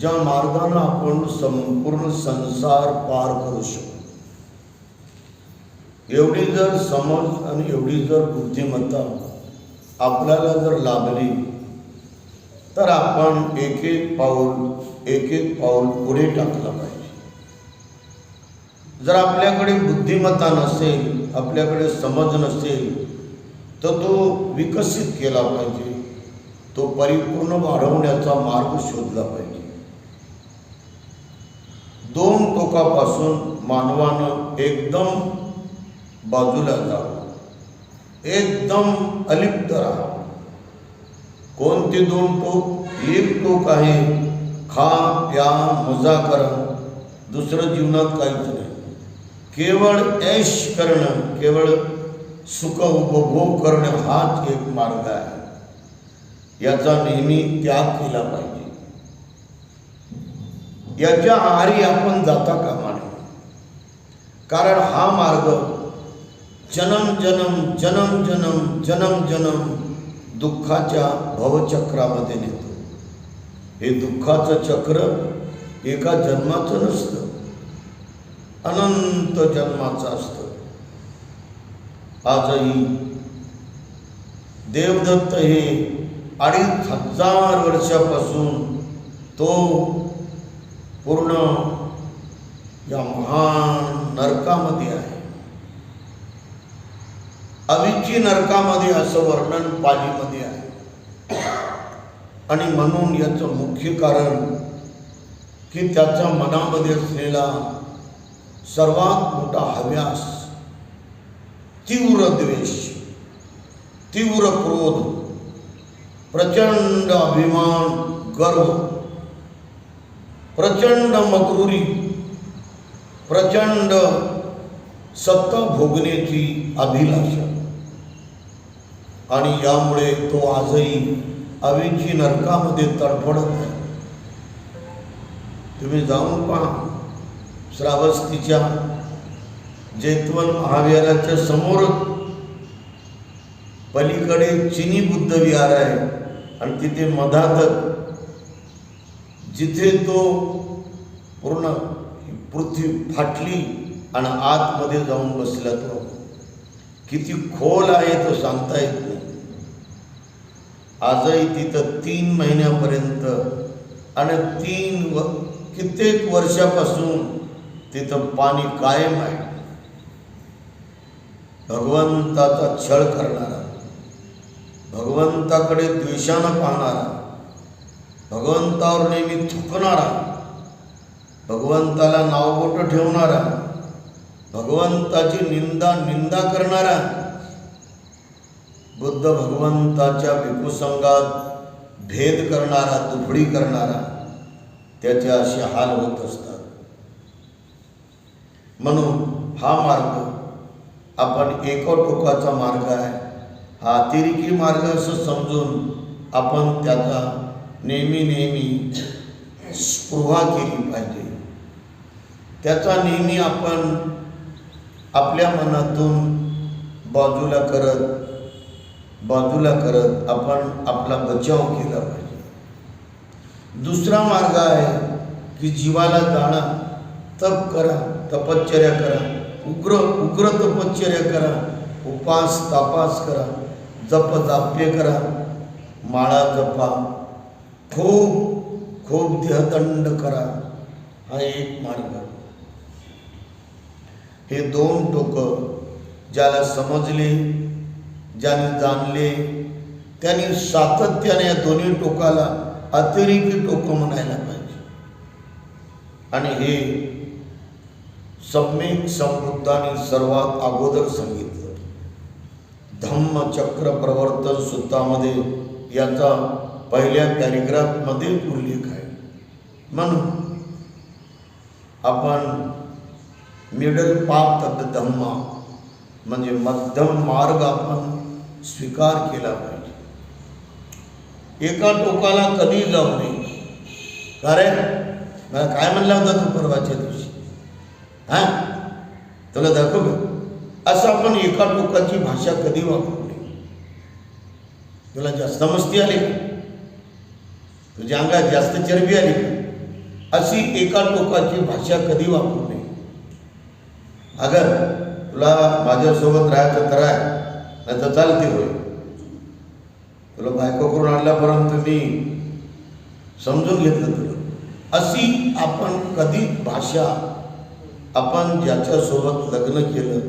ज्या मार्गानं आपण संपूर्ण संसार पार करू शकतो एवढी जर समज आणि एवढी जर बुद्धिमत्ता आपल्याला जर लाभली तर आपण एक एक पाऊल एक एक पाऊल पुढे टाकलं पाहिजे. जर आपल्याकडे बुद्धिमत्ता नसेल आपल्याकडे समज नसेल तर तो विकसित केला पाहिजे. तो परिपूर्ण वाढवण्याचा मार्ग शोधला पाहिजे. दोन टोकापासून मानवानं एकदम बाजूला जावं. एकदम अलिप्त राहा कोणते दोन टोक? एक टोक आहे खा प्या मजा करा. दुसरं जीवनात काहीच नाही. केवळ ऐश करणं केवळ सुख उपभोग करणं हाच एक मार्ग आहे. याचा नेहमी त्याग केला पाहिजे. याच्या आहारी आपण जाता कामा नये. कारण हा मार्ग जनम जनम जनम जन्म जनम जनम दुःखाच्या भवचक्रामध्ये नेतो. हे दुःखाचं चक्र एका जन्माचं नसतं अनंत जन्माचं असतं. आजही देवदत्त हे अडीच हजार वर्षापासून तो पूर्ण या महान नरकामध्ये आहे. अविची नरकामध्ये असं वर्णन पालीमध्ये आहे. आणि म्हणून याचं मुख्य कारण की त्याच्या मनामध्ये असलेला सर्वात मोठा हव्यास तीव्र द्वेष तीव्र क्रोध प्रचंड अभिमान गर्व प्रचंड मक्रुरी प्रचंड सत्ता भोगण्याची अभिलाषा. आणि यामुळे तो आजही अवेची नरकामध्ये तडफडत आहे. तुम्ही जाऊन पहा श्रावस्तीच्या जैतवन महाविहाराच्या समोर पलीकडे चिनी बुद्ध विहार आहे आणि तिथे मधातच जिथे तो पूर्ण पृथ्वी फाटली आणि आतमध्ये जाऊन बसला तो किती खोल आहे तो सांगता येत नाही. आजही तिथं तीन महिन्यापर्यंत आणि तीन व कित्येक वर्षापासून तिथं पाणी कायम आहे. भगवंताचा छळ करणारा भगवंताकडे द्वेषानं पाहणारा भगवंतावर नेहमी थुकणारा भगवंताला नावबोट ठेवणारा भगवंताची निंदा निंदा करणारा बुद्ध भगवंताच्या विपुसंगात भेद करणारा दुफडी करणारा त्याचे असे हाल होत असतात. म्हणून हा मार्ग आपण एका टोकाचा मार्ग आहे. हा अतिरेकी मार्ग असं समजून आपण त्याचा नेहमी नेहमी स्पृहा केली पाहिजे. त्याचा नेहमी आपण आपल्या मनातून बाजूला करत बाजूला करत आपण आपला बचाव केला पाहिजे. दुसरा मार्ग आहे की जीवाला जाणं तप करा तपश्चर्या करा उग्र उग्र तपश्चर्या करा उपास तापास करा जप जाप्य करा माळा जपा. खूप खूप देहदंड करा हा एक मार्ग. हे दोन टोकं ज्याला समजले ज्याने जाणले त्यांनी सातत्याने या दोन्ही टोकाला अतिरेकी टोकं म्हणायला पाहिजे. आणि हे सम्यक समृद्धाने सर्वात अगोदर सांगितलं. धम्मचक्र प्रवर्तन सूत्रामध्ये याचा पहिल्या पॅरेग्राफमध्ये उल्लेख आहे म्हणून आपण middle path of the Dhamma. म्हणजे मध्यम मार्ग आपण स्वीकार पाहिजे एका टोकाला कधी जाऊ नये कारण मला काय म्हणला होता तू परवाच्या दिवशी? हा? तुला दाखव का? असं आपण एका टोकाची भाषा कधी वापरू नये? तुला जास्त मस्ती आली? का तुझ्या अंगात जास्त चरबी आली का? अशी एका टोकाची भाषा कधी वापरू नये. अगर तुला माझ्यासोबत राहायचं तर राह नाही तर चालते होय. तुला बायको करून आणल्यापर्यंत मी समजून घेतलं तुला. अशी आपण कधी भाषा आपण ज्याच्यासोबत लग्न केलं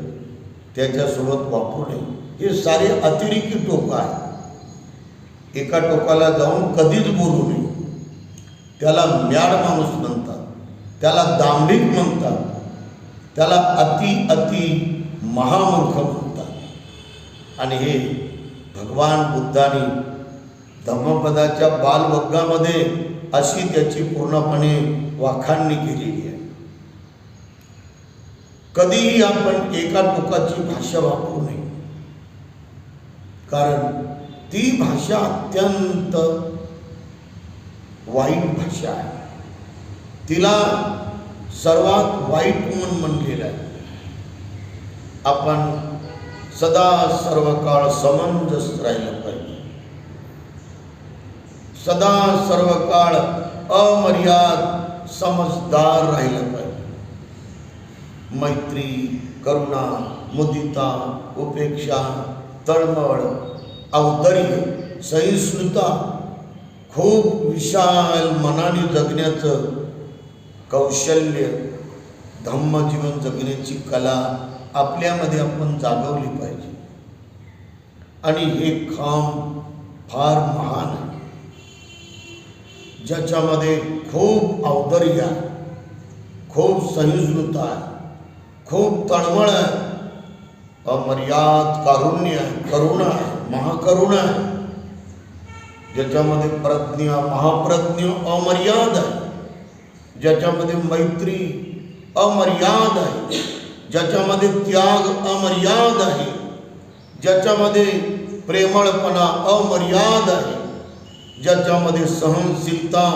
त्याच्यासोबत वापरू नये. हे सारे अतिरेकी टोकं आहे एका टोकाला जाऊन कधीच बोलू नये. त्याला म्याड माणूस म्हणतात. त्याला दांभिक म्हणतात. त्याला अति अति महामूर्ख म्हणतात. आणि हे भगवान बुद्धाने धम्मपदाच्या बालवग्गामध्ये अशी त्याची पूर्णपणे वाखाणणी केलेली आहे. कधीही आपण एका टोकाची भाषा वापरू नये. कारण ती भाषा अत्यंत वाईट भाषा आहे. तिला सर्वात वाईट म्हणून म्हणलेलं आहे. आपण सदा सर्व काळ समंजस राहिलं पाहिजे. सदा सर्व काळ अमर्याद समजदार राहिलं पाहिजे. मैत्री करुणा मुदिता उपेक्षा तळमळ औदर्य सहिष्णुता खूप विशाल मनाने जगण्याचं कौशल्य धम्मजीवन जगण्याची कला आपल्यामध्ये आपण जागवली पाहिजे. आणि हे काम फार महान आहे. ज्याच्यामध्ये खूप औदर्य आहे खूप सहिष्णुता आहे खूप तळमळ आहे अमर्याद कारुण्य आहे करुणा आहे. महाकरुणा आहे ज्याच्यामध्ये प्रज्ञ, महाप्रज्ञ अमर्याद आहे। ज्याच्यामध्ये मैत्री अमर्याद आहे। ज्याच्यामध्ये त्याग अमर्याद आहे। ज्याच्यामध्ये प्रेमळपणा अमर्याद आहे। ज्याच्यामध्ये सहनशीलता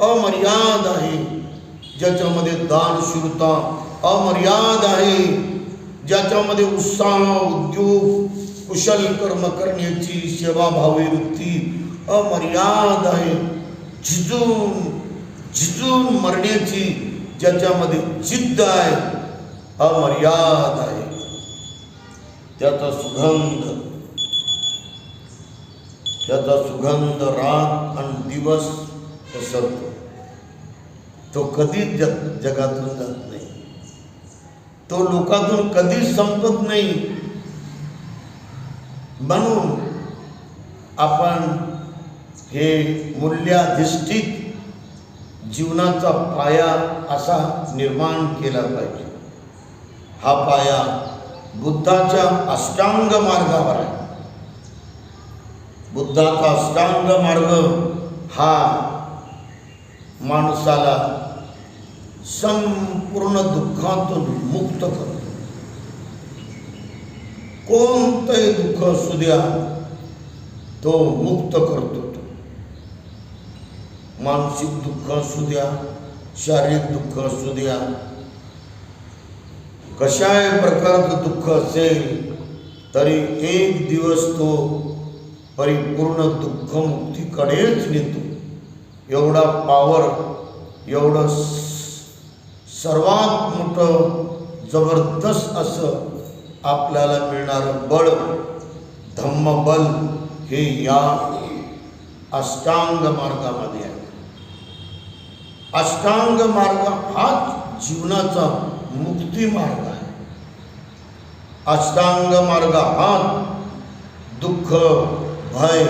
अमर्याद आहे। ज्याच्यामध्ये दानशूरता अमर्याद आहे। ज्याच्यामध्ये उत्साह, उद्योग कुशल कर्म करण्याची सेवाभावी वृत्ती अमर्याद आहे. झिजून झिजून मरण्याची ज्याच्यामध्ये जिद्द आहे अमर्याद आहे. त्याचा सुगंध त्याचा सुगंध रात आणि दिवस पसरतो. तो कधीच जग जगातून जात नाही. तो लोकातून कधीच संपत नाही. म्हणून आपण हे मूल्याधिष्ठित जीवनाचा पाया असा निर्माण केला पाहिजे. हा पाया बुद्धाच्या अष्टांग मार्गावर आहे. बुद्धाचा अष्टांग मार्ग हा माणसाला संपूर्ण दुःखातून मुक्त करतो. कोणतंही दुःख असू द्या तो मुक्त करतो तो. मानसिक दुःख असू द्या शारीरिक दुःख असू द्या कशाही प्रकारचं दुःख असेल तरी एक दिवस तो परिपूर्ण दुःखमुक्तीकडेच नेतो. एवढा पावर एवढं सर्वात मोठं जबरदस्त असं आपल्याला मिळणारं बळ धम्मबल हे या अष्टांग मार्गामध्ये आहे. अष्टांग मार्ग हाच जीवनाचा मुक्ती मार्ग आहे. अष्टांग मार्ग हा दुःख भय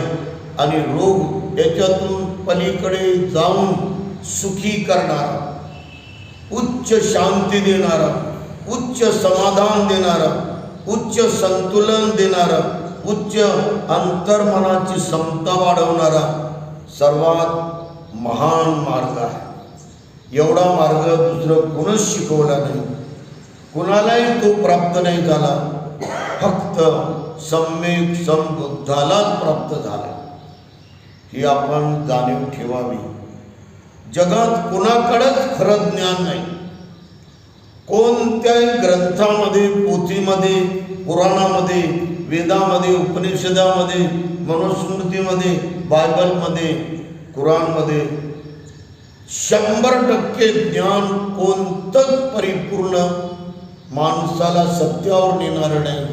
आणि रोग याच्यातून पलीकडे जाऊन सुखी करणारा उच्च शांती देणारा उच्च समाधान देणारा उच्च संतुलन देणारा उच्च अंतर्मनाची समता वाढवणारा सर्वात महान मार्ग आहे. एवढा मार्ग दुसरं कोणच शिकवला नाही. कुणालाही तो प्राप्त नाही झाला. फक्त सम्यक समबुद्धालाच प्राप्त झाला. ही आपण जाणीव ठेवावी. जगात कुणाकडेच खरं ज्ञान नाही. कोणत्याही ग्रंथामध्ये पोथीमध्ये पुराणामध्ये वेदामध्ये उपनिषदामध्ये मनुस्मृतीमध्ये बायबलमध्ये कुराणमध्ये शंभर टक्के ज्ञान कोणतंच परिपूर्ण माणसाला सत्यावर नेणारं नाही.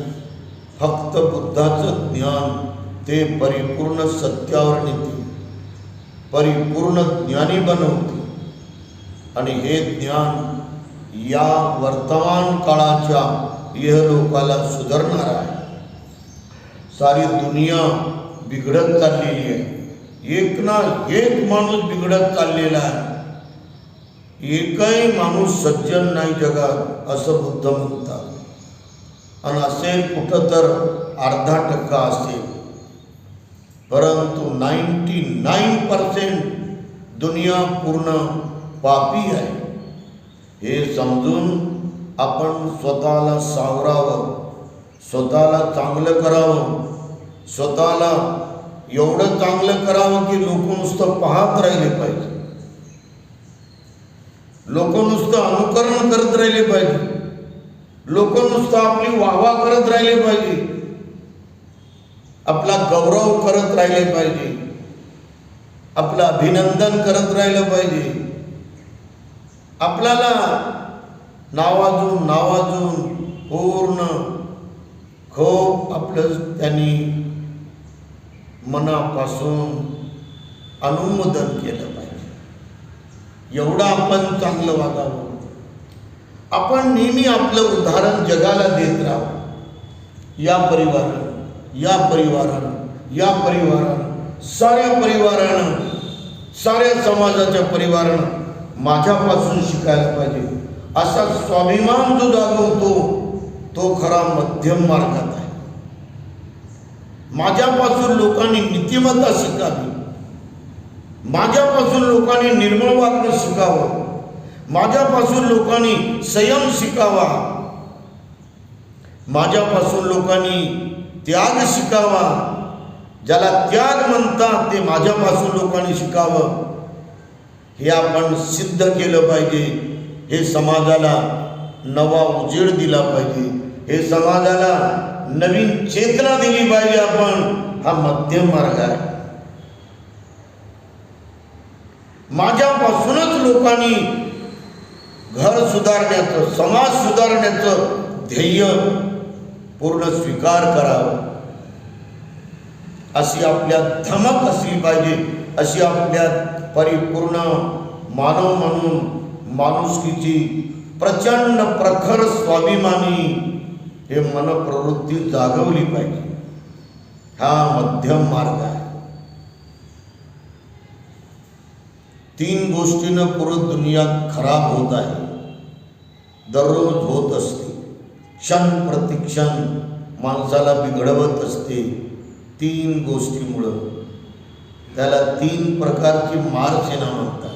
फक्त बुद्धाचं ज्ञान ते परिपूर्ण सत्यावर नेते. परिपूर्ण ज्ञानी बनवते. आणि हे ज्ञान या वर्तमान काळाच्या इहलोकाला सुधारणार आहे. सारी दुनिया बिघडत चाललेली आहे. एक ना एक माणूस बिघडत चाललेला आहे. एकही माणूस सज्जन नाही जगात असं बुद्ध म्हणतात. आणि असेल कुठं तर अर्धा टक्का असेल. परंतु नाईन्टी नाईन पर्सेंट दुनिया पूर्ण पापी आहे. हे समजून आपण स्वतःला सावरावं स्वतःला चांगलं करावं स्वतःला एवढं चांगलं करावं की लोक नुसतं पाहत राहिले पाहिजे. लोक नुसतं अनुकरण करत राहिले पाहिजे. लोक नुसतं आपली वाहवा करत राहिले पाहिजे. आपला गौरव करत राहिले पाहिजे. आपलं अभिनंदन करत राहिलं पाहिजे. आपल्याला नावाजून नावाजून पूर्ण खूप आपलं त्यांनी मनापासून अनुमोदन केलं पाहिजे. एवढं आपण चांगलं वागावं. आपण नेहमी आपलं उदाहरण जगाला देत राहावं. या परिवारानं या परिवारानं या परिवारानं साऱ्या परिवारानं साऱ्या समाजाच्या परिवारानं माझ्यापासून शिकायला पाहिजे. असा स्वाभिमान जो जागवतो तो खरा मध्यम मार्गात आहे. माझ्यापासून लोकांनी नीतिमत्ता शिकावी. माझ्यापासून लोकांनी निर्मळ वागणं शिकावं. माझ्यापासून लोकांनी संयम शिकावा. माझ्यापासून लोकांनी त्याग शिकावा. ज्याला त्याग म्हणतात ते माझ्यापासून लोकांनी शिकावं. हे आपण सिद्ध केलं पाहिजे. हे समाजाला नवा उजेड दिला पाहिजे. हे समाजाला नवीन चेतना दिली पाहिजे आपण. हा मध्यम मार्ग आहे. माझ्यापासूनच लोकांनी घर सुधारण्याचं समाज सुधारण्याचं ध्येय पूर्ण स्वीकार करावं. अशी आपल्या धमक असली पाहिजे अशी आपल्या परिपूर्ण मानव म्हणून माणुसकीची प्रचंड प्रखर स्वाभिमानी हे मनप्रवृत्ती जागवली पाहिजे. हा मध्यम मार्ग आहे. तीन गोष्टीनं पूर्ण दुनिया खराब होत आहे. दररोज होत असते. क्षण प्रतिक्षण माणसाला बिघडवत असते. तीन गोष्टीमुळं. त्याला तीन प्रकारची मारसेना म्हणतात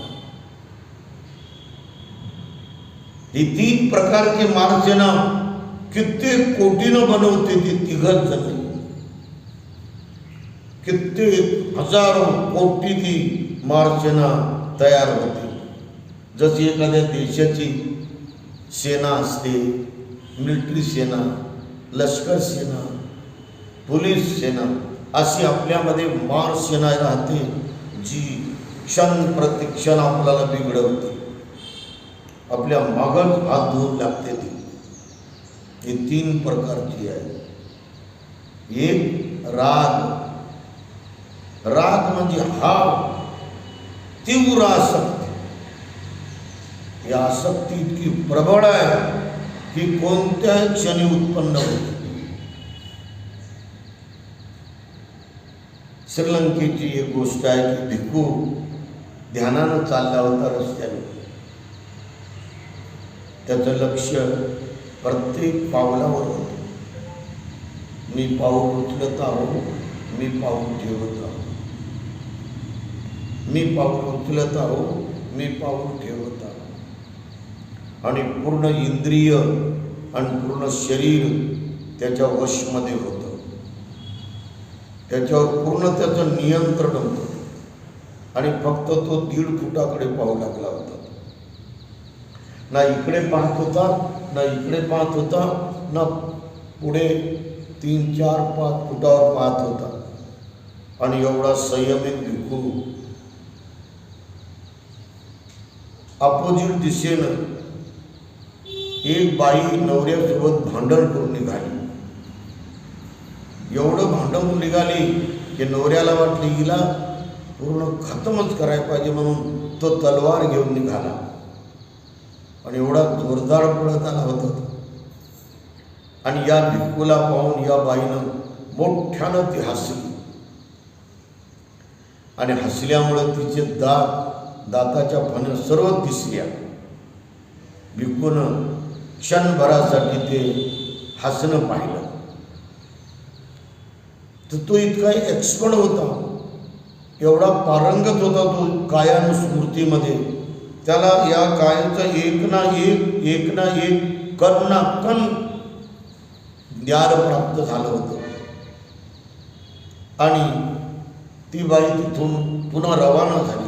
ही तीन प्रकारची मारसेना कित्येक कोटीनं बनवते ती तिघच जण. कित्येक हजारो कोटी ती मारसेना तयार होते. जशी एखाद्या देशाची सेना असते, मिलिटरी सेना, लष्कर सेना, पोलीस सेना अशी आपल्यामध्ये मार सेना राहते, जी क्षण प्रतिक्षण आपल्याला बिघडवते. आपल्या मागच हात धुवून लागते ती. ही तीन प्रकारची आहे. एक राग. राग म्हणजे हाव. तीव्र आसक्ती. ही आसक्ती इतकी प्रबळ आहे, की कोणत्याही क्षणी उत्पन्न होते श्रीलंकेची एक गोष्ट आहे की भिक्खू ध्यानानं चालला होता रस्त्याने त्याचं लक्ष प्रत्येक पावलावर होतं. मी पाऊल उचलत आहो मी पाऊल ठेवत आहो मी पाऊल उचलत आहो मी पाऊल ठेवत आहो आणि पूर्ण इंद्रिय आणि पूर्ण शरीर त्याच्या वशमध्ये होतं. त्याच्यावर पूर्ण त्याचं नियंत्रण होतं. आणि फक्त तो दीड फुटाकडे पाहू लागला होता. ना इकडे पाहत होता ना इकडे पाहत होता ना पुढे तीन चार पाच फुटावर पाहत होता. आणि एवढा संयमित भिकू अपोजिट दिशेनं एक बाई नवऱ्यासोबत भांडण करून निघाली. एवढं भांडवून निघाली की नवऱ्याला वाटली हिला पूर्ण खतमच करायला पाहिजे म्हणून तो तलवार घेऊन निघाला. आणि एवढा जोरदार पडत आला होता. आणि या भिक्कूला पाहून या बाईनं मोठ्यानं ती हसली. आणि हसल्यामुळं तिचे दात दाताच्या फण्या सर्व दिसल्या. भिक्कूनं क्षणभरासाठी ते हसणं पाहिलं. तर तो इतका एक्सपर्ट होता. एवढा पारंगत होता तो कायानु स्मृतीमध्ये त्याला या कायाचं एक ना एक एक ना एक कण ना कण ज्ञान प्राप्त झालं होतं. आणि ती बाई तिथून पुन्हा रवाना झाली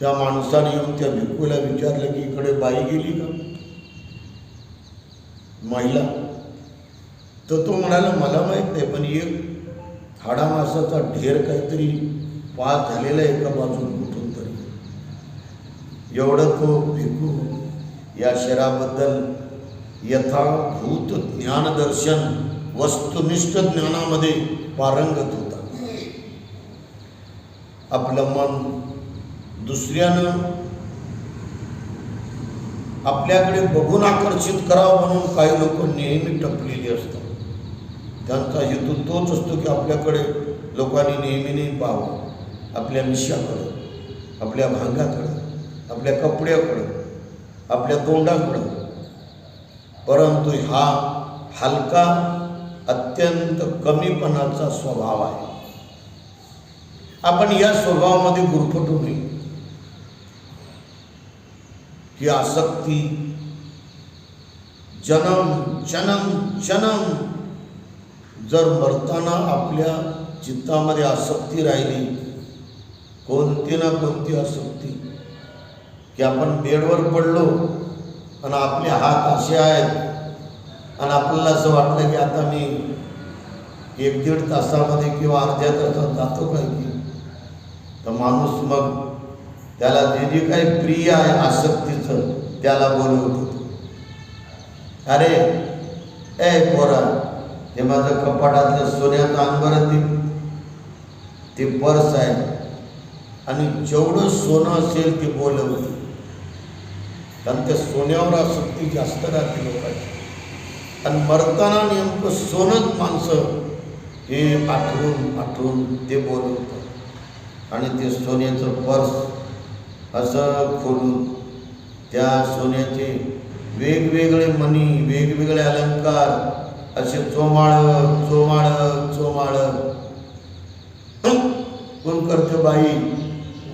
त्या माणसाने येऊन त्या भिक्कूला विचारलं की इकडे बाई गेली का? महिला तर तो म्हणाला मला माहीत नाही पण एक हाडामासाचा ढेर काहीतरी पास झालेला आहे एका बाजून कुठून तरी. एवढं तो भिकू या शहराबद्दल यथाभूत ज्ञानदर्शन वस्तुनिष्ठ ज्ञानामध्ये पारंगत होता. आपलं मन दुसऱ्यानं आपल्याकडे बघून आकर्षित करावं म्हणून काही लोक नेहमी टपलेली असतात. त्यांचा हेतू तोच असतो की आपल्याकडे लोकांनी नेहमी नेहमी पाहावं. आपल्या मिशाकडं आपल्या भांगाकडं आपल्या कपड्याकडं आपल्या तोंडाकडं. परंतु हा हलका अत्यंत कमीपणाचा स्वभाव आहे. आपण या स्वभावामध्ये गुरफटू नये. ही आसक्ती जन्म जन्म जन्म जर मरताना आपल्या चित्तामध्ये आसक्ती राहिली कोणती ना कोणती आसक्ती? की आपण बेडवर पडलो आणि आपले हात असे आहेत आणि आपल्याला असं वाटलं की आता मी एक दीड तासामध्ये किंवा अर्ध्या तासात जातो काय की? तर माणूस मग त्याला जे जे काही प्रिय आहे आसक्तीचं त्याला बोलवतो. अरे ए पोरा ते माझं कपाटातलं सोन्याचं अंबर ते. ते पर्स आहे आणि जेवढं सोनं असेल ते बोलवते कारण त्या सोन्यावर आसक्ती जास्त राहते लोकांची. आणि मरताना नेमकं सोनंच माणसं हे आठवून आठवून ते बोलवतं आणि ते सोन्याचं पर्स असं खोलून त्या सोन्याचे वेगवेगळे मणी वेगवेगळे अलंकार असे चोमाळ चोमाळ चोमाळ कोण करतो बाई?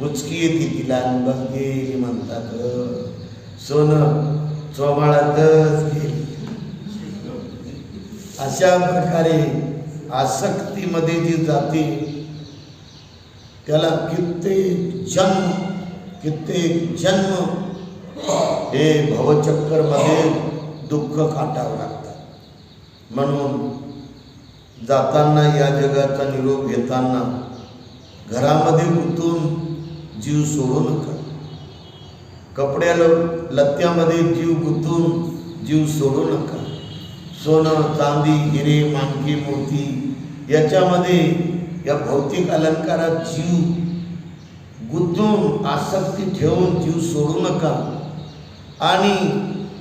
उचकी येते तिला बस गेली म्हणतात सोनं चोमाळातच गेली. अशा प्रकारे आसक्तीमध्ये जी जाते त्याला कित्येक जन्म कित्येक जन्म हे भवचक्करमध्ये दुःख काटावं लागतं. म्हणून जाताना या जगाचा निरोप घेताना घरामध्ये गुंतून जीव सोडू नका. कपड्या लत्त्यामध्ये जीव गुंतून जीव सोडू नका. सोनं चांदी हिरे मानकी मोती याच्यामध्ये या भौतिक अलंकारात जीव गुंतून आसक्ती ठेवून जीव सोडू नका. आणि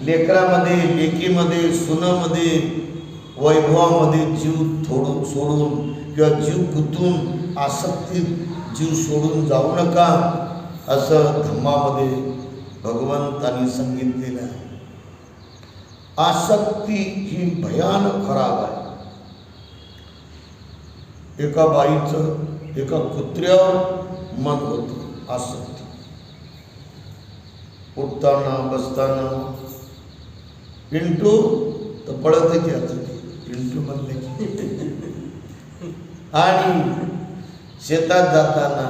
लेकरामध्ये लेकीमध्ये सुनामध्ये वैभवामध्ये जीव थोडून सोडून किंवा जीव गुंतून आसक्तीत जीव सोडून जाऊ नका असं धम्मामध्ये भगवंतांनी सांगितलेलं आहे. आसक्ती ही भयानक खराब आहे. एका बाईचं एका कुत्र्यावर मन होतं आसक्ती. उठताना बसताना पिंटू तर पळत याचं आणि शेतात जाताना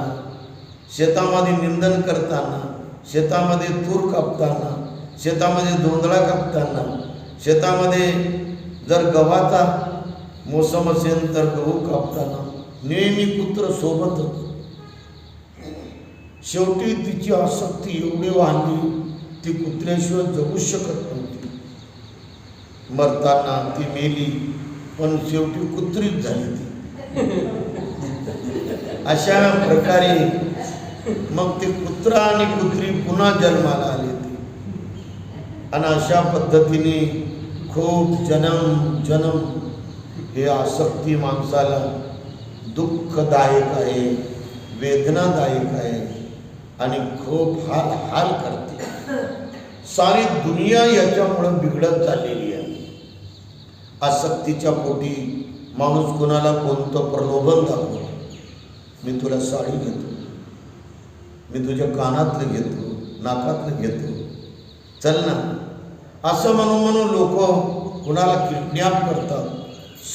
शेतामध्ये निंदन करताना शेतामध्ये तूर कापताना शेतामध्ये दोंदळा कापताना शेतामध्ये जर गव्हाचा मोसम असेल तर गहू कापताना नेहमी पुत्र सोबतच शेवटी तिची आसक्ती एवढी वाढली ती कुत्र्याशिवाय जगू शकत नव्हती. मरताना ती मेली पण शेवटी कुत्रीच झाली ती. अशा प्रकारे मग ते कुत्रा आणि कुत्री पुन्हा जन्माला आले ते. आणि अशा पद्धतीने खूप जन्म जन्म हे आसक्ती माणसाला दुःखदायक आहे वेदनादायक आहे आणि खूप हाल हाल करते. सारी दुनिया याच्यामुळं बिघडत चाललेली आहे. आसक्तीच्या पोटी माणूस कोणाला कोणतं प्रलोभन दाखवतो? मी तुला साडी घेतो. मी तुझ्या कानातलं घेतो नाकातलं घेतो. चल ना. असं म्हणून म्हणून लोक कुणाला किडनॅप करतात?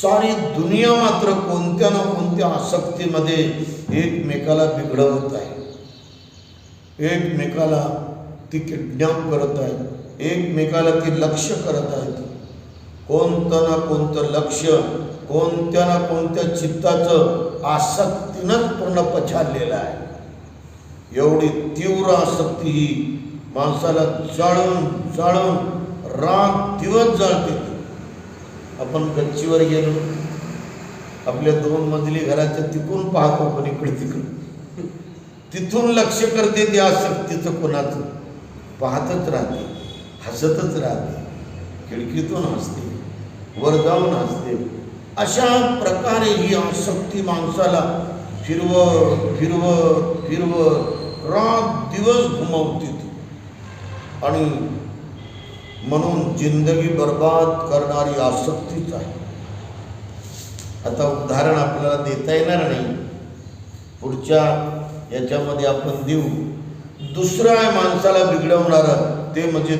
सारी दुनिया मात्र कोणत्या ना कोणत्या आसक्तीमध्ये एकमेकाला बिघडवत आहे. एकमेकाला ती किडनॅप करत आहेत एकमेकाला ती लक्ष करत आहेत. कोणतं ना कोणतं लक्ष कोणत्या ना कोणत्या चित्ताचं आसक्तीनंच पूर्ण पछाडलेलं आहे. एवढी तीव्र आसक्ती ही माणसाला जाळून जाळून रात दिवस जाळते. आपण गच्चीवर गेलो आपल्या दोन मजली घराच्या तिकून पाहतो पण इकडे तिकडे तिथून लक्ष करते ते आसक्तीचं कोणाचं? पाहतच राहते हसतच राहते खिडकीतून हसते. वर जाऊन अशा प्रकारे ही आसक्ती माणसाला फिरव फिरव फिरव रात दिवस घुमवते आणि म्हणून जिंदगी बर्बाद करणारी आसक्तीच आहे. आता उदाहरण आपल्याला देता येणार नाही. पुढच्या याच्यामध्ये आपण देऊ. दुसऱ्या माणसाला बिघडवणारं ते म्हणजे